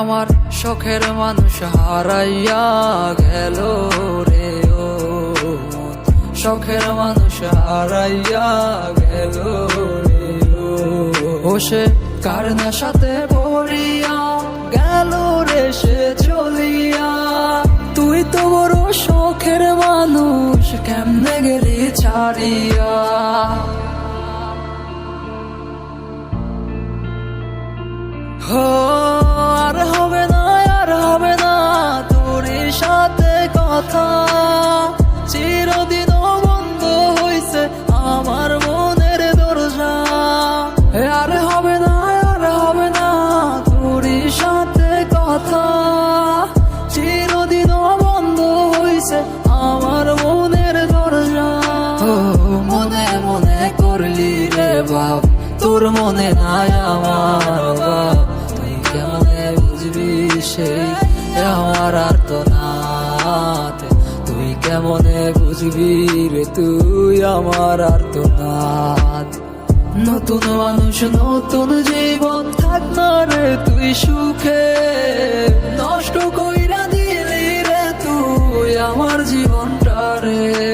আমার শখের মানুষ, হারাইয়া গেল রে ও শখের মানুষ, হারাইয়া গেল রে ও ও সে কার সাথে পড়িয়া গেল রে, সে চলিয়া। তুই তো বড় শখের মানুষ, কেমনে গেলি ছাড়িয়া? তোর মনে নাই আমার তুই কেমনে বুঝবি সেই? আমার আর তো নাথ তুই কেমনে বুঝবি রে তুই আমার আর তো নতুন মানুষ, নতুন জীবন থাক রে তুই সুখে। নষ্ট কইরা দিলি রে তুই আমার জীবনটা রে।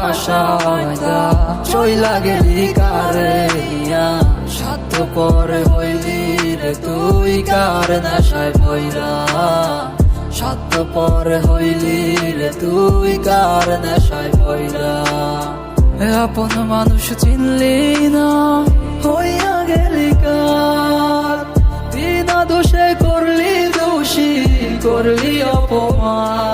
বাসা চইলা গেলি কারে ইয়া সাত পরে হইলি রে তুই কার নেশায় ভইরা সাত পরে হইলি রে তুই কার নেশায় ভইরা আপন মানুষ চিনলি না, হইয়া গেলি কার? বিনা দোষে করলি দোষী, করলি অপমান।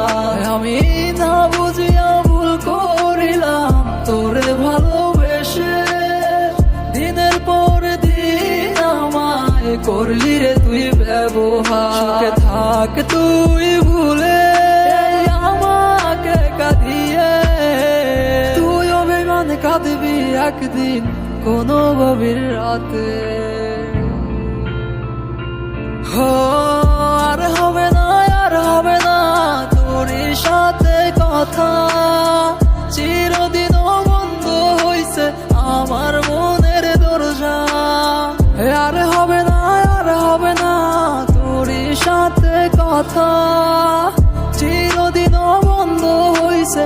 করলি রে তুই ব্যবহার। থাক তুই ভুলে। আমাকে কাঁদিয়ে। তুই অভিমান কাঁদবি একদিন কোনো গভীর রাতে। আর হবে না, আর হবে না তোর সাথে কথা। চিরদিন বন্ধ হইছে আমার মনের দরজা। আর কথা। চিরদিন বন্ধ হইছে